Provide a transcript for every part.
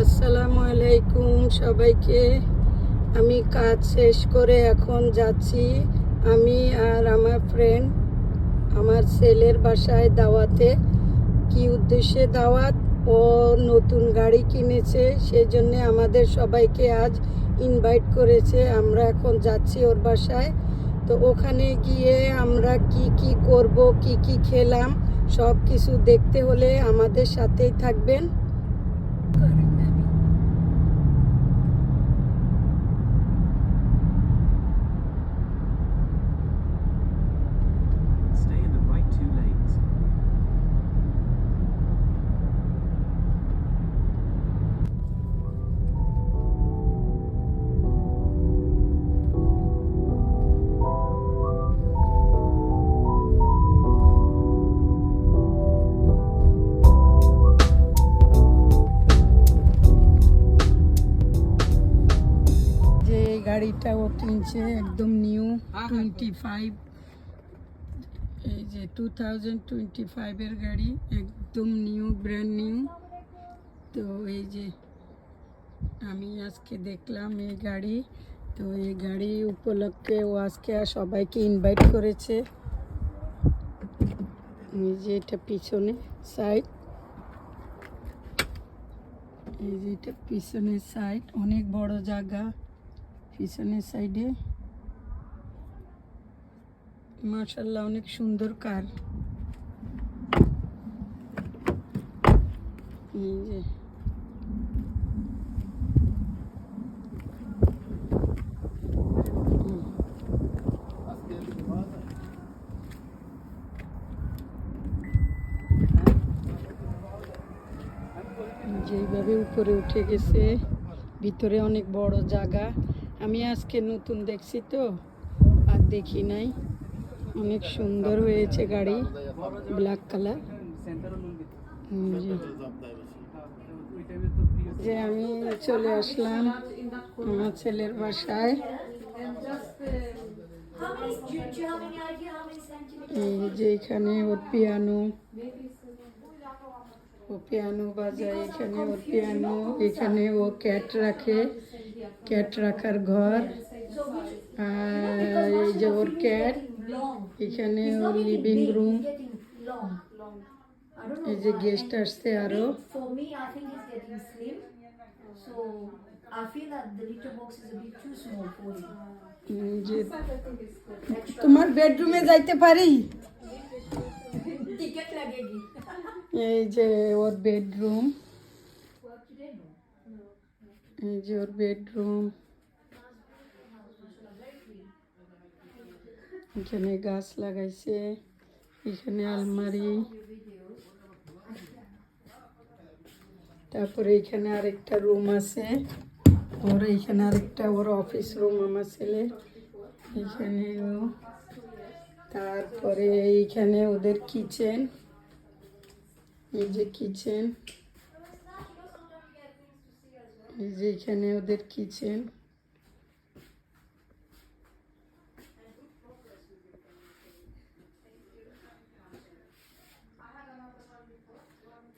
আসসালামু আলাইকুম সবাইকে। আমি কাজ শেষ করে এখন যাচ্ছি। আমি আর আমার ফ্রেন্ড আমার ছেলের বাসায় দাওয়াতে। কি উদ্দেশ্যে দাওয়াত? ও নতুন গাড়ি কিনেছে সেই জন্যে আমাদের সবাইকে আজ ইনভাইট করেছে। আমরা এখন যাচ্ছি ওর বাসায়। তো ওখানে গিয়ে আমরা কি কি করব, কি কি খেলাম সব কিছু দেখতে হলে আমাদের সাথেই থাকবেন। গাড়িটা ও কিনছে একদম নিউ টোয়েন্টি ফাইভ এই যে টু থাউজেন্ড টোয়েন্টি ফাইভের গাড়ি, একদম নিউ ব্র্যান্ড নিউ। তো এই যে আমি আজকে দেখলাম এই গাড়ি। তো এই গাড়ি উপলক্ষে ও আজকে সবাইকে ইনভাইট করেছে। এই যে এটা পিছনে সাইড এই যে এটা পিছনের সাইড অনেক বড় জায়গা। পিছনের সাইডে মার্শাল্লাহ অনেক সুন্দর কার। এই যে। যেইভাবে উপরে উঠে গেছে, ভিতরে অনেক বড় জায়গা। আমি আজকে নতুন দেখছি তো আর দেখি নাই। অনেক সুন্দর হয়েছে গাড়ি ব্ল্যাক কালার। যে আমি চলে আসলাম আমার ছেলের বাসায়। How many, do you, do you have any idea how many centimeters? এই যে এখানে ওর পিয়ানো ও পিয়ানো বাজায় এখানে ওর পিয়ানো এখানে ও ক্যাট রাখে। ক্যাট রাখার ঘর আর এই যে ওর ক্যাট এখানে ওর লিভিং রুম এই যে গেস্ট আসছে আরও। তোমার বেডরুমে যাইতে পারি? এই যে ওর বেডরুম এই যে ওর বেডরুম এখানে গাছ লাগাইছে, এখানে আলমারি। তারপরে এখানে আরেকটা রুম আছে, ওর এইখানে আরেকটা, ওর অফিস রুম আমার ছেলে। এখানে তারপরে এইখানে ওদের কিচেন এই যে কিচেন এই যে এখানে ওদের কিচেন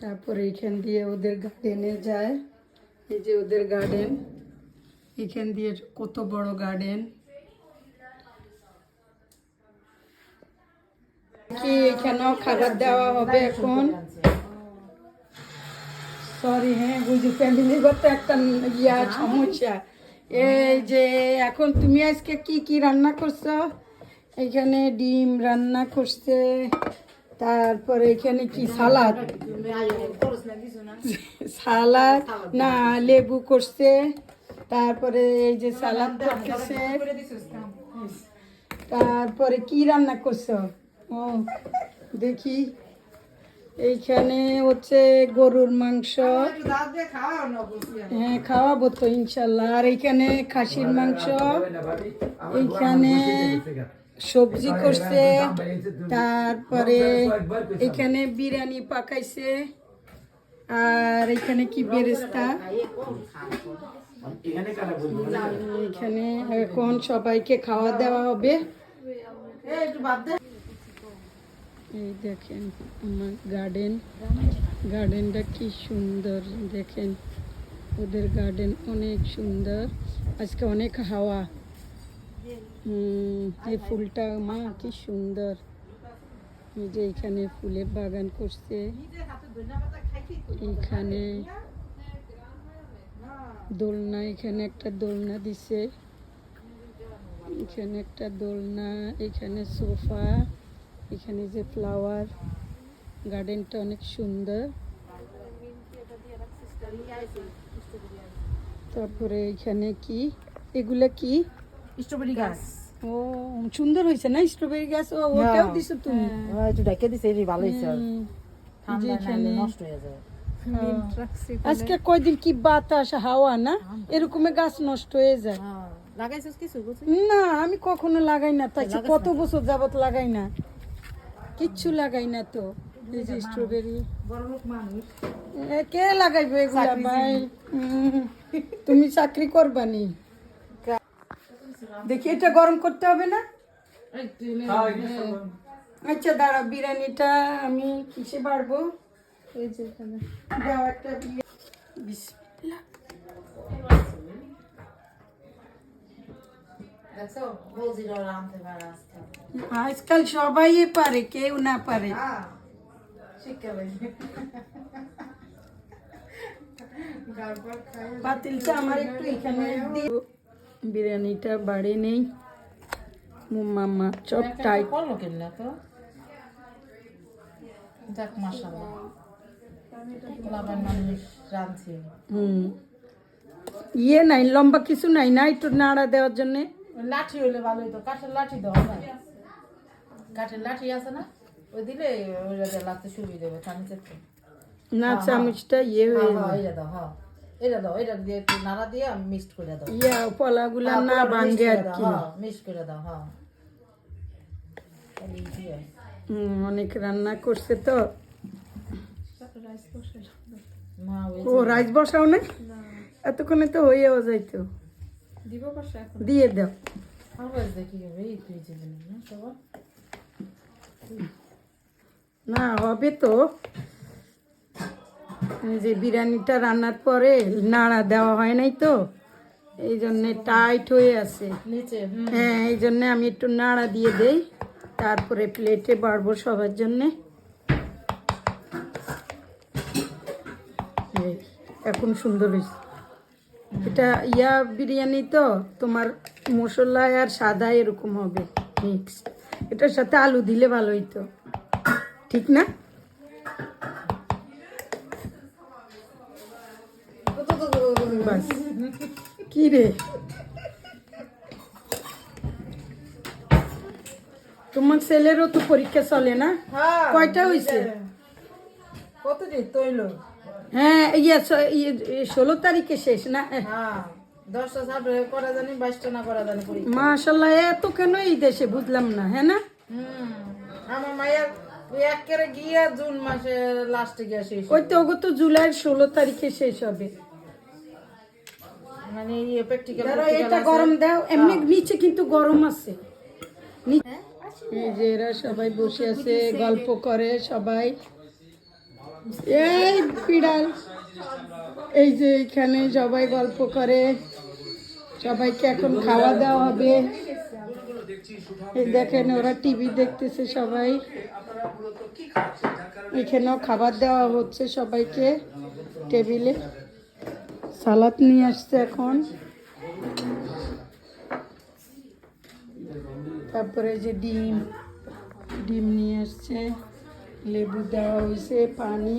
তারপরে এখান দিয়ে ওদের গার্ডেনে যায়। এই যে ওদের গার্ডেন এখান দিয়ে কত বড় গার্ডেন কি এখানেও খাবার দেওয়া হবে এখন? সরি হ্যাঁ বুঝি ফ্যামিলিগত একটা ইয়া সমস্যা। এই যে এখন তুমি আজকে কি কি রান্না করছ? এখানে ডিম রান্না করছে তারপরে এখানে কি সালাদ? সালাদ? না লেবু করছে তারপরে এই যে সালাদ করতেছে। তারপরে কি রান্না করছ? ও দেখি। এইখানে হচ্ছে গরুর মাংস। হ্যাঁ খাওয়াবো তো ইনশাল্লাহ। আর এইখানে খাসির মাংস। এইখানে সবজি করছে। তারপরে এখানে বিরিয়ানি পাকাইছে। আর এখানে কি বেরেস্তা? এখানে এখন সবাইকে খাওয়া দেওয়া হবে। এই দেখেন আমার গার্ডেন গার্ডেনটা কি সুন্দর দেখেন। ওদের গার্ডেন অনেক সুন্দর। আজকে অনেক হাওয়া। হুম, এই ফুলটা মা কি সুন্দর। এই যে এখানে ফুলের বাগান করছে। এখানে দোলনা এখানে একটা দোলনা দিছে। এখানে একটা দোলনা এখানে সোফা। এখানে যে ফ্লাওয়ার গার্ডেনটা অনেক সুন্দর। তারপরে এখানে কি? এগুলা কি? স্ট্রবেরি গাছ। ও সুন্দর হয়েছে না স্ট্রবেরি গাছ? ও ওটাও দিছো তুমি? হ্যাঁ, একটু ঢেকে দিছে এই ভালো হয়েছে। নষ্ট হয়ে যায়। আজকে কয়দিন কি বাতাস হাওয়া না? এরকমে গাছ নষ্ট হয়ে যায়। হ্যাঁ। লাগাইছিস কিছু? না আমি কখনো লাগাই না। তাই কত বছর যাবত লাগাই না? কিচ্ছু লাগাই না তো এই যে স্ট্রবেরি বড় লোক মানুষ। এ, কে লাগাইবে এগুলা ভাই? তুমি চাকরি করবানি। দেখি এটা গরম করতে হবে না? আচ্ছা দাঁড়া বিরিয়ানিটা আমি কিসে বাড়বো? এই যে দাও একটা বিসমিল্লাহ। দেখছ? বলছিল ওরা আনতে পারে আজকে। আজকাল সবাই পারে কেউ না পারে। পাতিলটা আমার একটু এখানে বিরিয়ানিটা বাড়ি নেই। মামা চপ টাইট করল তো। যাক মাসাল্লাহ লাভার মানুষ রাঁধছে। হুম। ইয়ে নাই লম্বা কিছু নাই না একটু নাড়া দেওয়ার জন্য। লাঠি হইলে ভালো হইতো কাঠের লাঠি দেওয়া কাঠের লাঠি আছে না ওই দিলে ওইটা লাগতে সুবিধা হবে চামচের থেকে না চামচটা ইয়ে হয়ে হ্যাঁ, হ্যাঁ, এটা দাও হ্যাঁ। এটা দাও এটা দিয়ে একটু নাড়া দিয়ে মিক্সড করে দাও। ইয়া পলাগুলা না হ্যাঁ, ভাঙ্গে আর কি। হ্যাঁ, mixed করে দাও হ্যাঁ। হয়। অনেক রান্না করছে তো। ও রাইস বসাও না। এতক্ষণে তো হয়েও যাইতো। দিয়ে দাও। দেখি হবে এই তুই যে বললি না হবে তো। যে বিরিয়ানিটা রান্নার পরে নাড়া দেওয়া হয় নাই তো এই জন্যে টাইট হয়ে আছে। হ্যাঁ এই জন্যে আমি একটু নাড়া দিয়ে দেই তারপরে প্লেটে বাড়বো সবার জন্যে। এখন সুন্দর হয়েছে এটা ইয়া বিরিয়ানি তো তোমার মশলা আর সাদা এরকম হবে মিক্স এটার সাথে আলু দিলে ভালো হইতো। ঠিক না? বাস। কি রে? তোমার ছেলেরও তো পরীক্ষা চলে না? হ্যাঁ কয়টা হয়েছে কত দিন তৈল হ্যাঁ ইয়ে ইয়ে, এ, ষোলো তারিখে শেষ না? হ্যাঁ। মাশাল্লাহ এত কেন এই দেশে বুঝলাম না হ্যাঁ না? আমার মায়ের একেবারে গিয়ে জুন মাসে লাস্টে গিয়ে শেষ ওই তো ওগো তো জুলাইয়ের ষোলো তারিখে শেষ হবে। মানে প্র্যাকটিক্যাল ধরো এটা গরম দাও এমনি নিচে কিন্তু গরম আছে। নি- যে এরা সবাই বসে আছে গল্প করে সবাই। এই বিড়াল এই যে এখানে সবাই গল্প করে। সবাইকে এখন খাওয়া দাওয়া হবে। দেখেন, ওরা টিভি দেখতেছে সবাই। এখানেও খাবার দেওয়া হচ্ছে সবাইকে টেবিলে। সালাদ নিয়ে আসছে এখন। তারপরে যে ডিম ডিম নিয়ে আসছে। লেবু দেওয়া হয়েছে, পানি।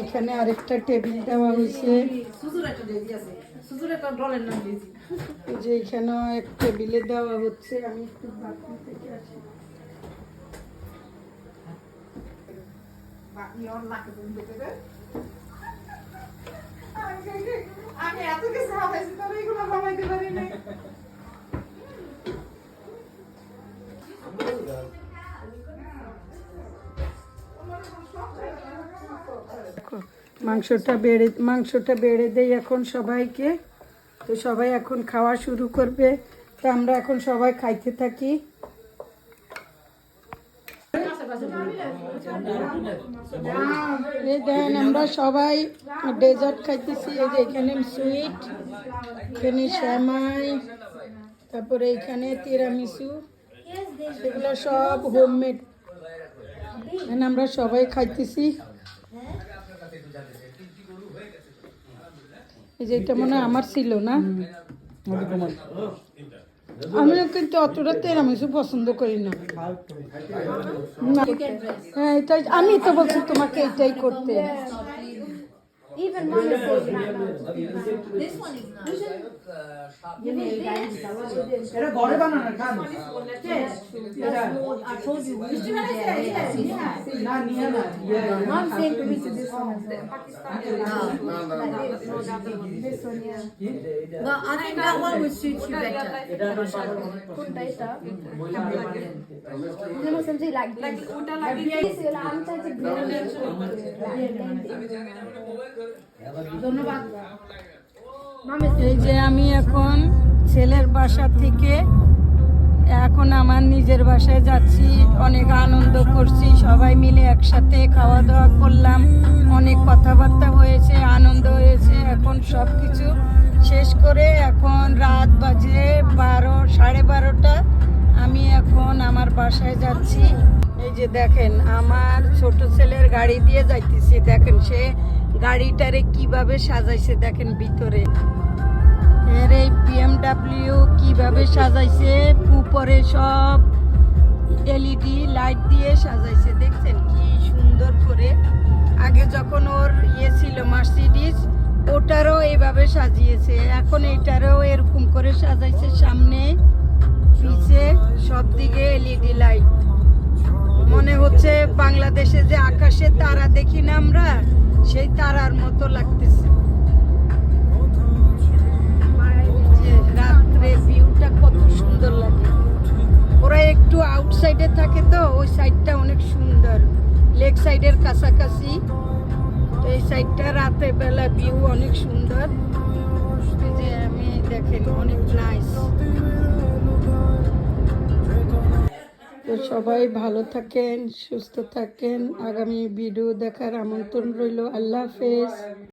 এখানে আরেকটা টেবিল দেওয়া হয়েছে। যে এখানেও এক টেবিলে দেওয়া হচ্ছে। আমি একটু বাথরুম থেকে আসি। আমি এত কিছু হাতাইছি তবে এগুলো বানাইতে পারি না মাংসটা বেড়ে মাংসটা বেড়ে দেই এখন সবাইকে। তো সবাই এখন খাওয়া শুরু করবে। তো আমরা এখন সবাই খাইতে থাকি। দেখেন আমরা সবাই ডেজার্ট খাইতেছি। এই যে এখানে সুইট, এখানে শ্যামাই, তারপরে এখানে তিরামিসু। সেগুলো সব হোমমেড। আমরা সবাই খাইতেছি। এই যে এটা মনে আমার ছিল না আমিও কিন্তু অতটা তেরামিসু পছন্দ করি না। হ্যাঁ এটাই, আমি তো বলছি তোমাকে এটাই করতে Even mom is not. This one is nice. এটা ঘরে বানানো খান That's what I told you. We should have there. না নিয়ে না Mom saying to me to this one as well. This one, yeah. Well, I think that one would suit you better. Put better. You know something like this. Like uta like this. I'm trying to blend it. ধন্যবাদ Mom is এই যে আমি এখন ছেলের বাসা থেকে এখন আমার নিজের বাসায় যাচ্ছি, অনেক আনন্দ করছি, সবাই মিলে একসাথে খাওয়া দাওয়া করলাম, অনেক কথাবার্তা হয়েছে, আনন্দ হয়েছে, এখন সব কিছু শেষ করে এখন রাত বাজে বারো, সাড়ে বারোটা, আমি এখন আমার বাসায় যাচ্ছি। এই যে দেখেন, আমার ছোট ছেলের গাড়ি দিয়ে যাইতেছি, দেখেন সে গাড়িটারে কীভাবে সাজাইছে দেখেন ভিতরে। এর এই বিএমডাব্লিউ কীভাবে সাজাইছে, উপরে সব এলইডি লাইট দিয়ে সাজাইছে, দেখছেন কি সুন্দর করে? আগে যখন ওর ইয়ে ছিল মার্সিডিস ওটারও এইভাবে সাজিয়েছে। এখন এটারও এরকম করে সাজাইছে সামনে পিছে সব দিকে এলইডি লাইট মনে হচ্ছে বাংলাদেশে যে আকাশে তারা দেখি না আমরা সেই তারার মতো লাগতেছে। রাত্রে ভিউটা কত সুন্দর লাগে। ওরা একটু আউটসাইডে থাকে তো, ওই সাইডটা অনেক সুন্দর। লেক সাইডের কাছাকাছি। এই সাইডটা রাতের বেলা ভিউ অনেক সুন্দর। যে আমি দেখেন, অনেক নাইস তো সবাই ভালো থাকেন সুস্থ থাকেন। আগামী ভিডিও দেখার আমন্ত্রণ রইল। আল্লাহ হাফেজ।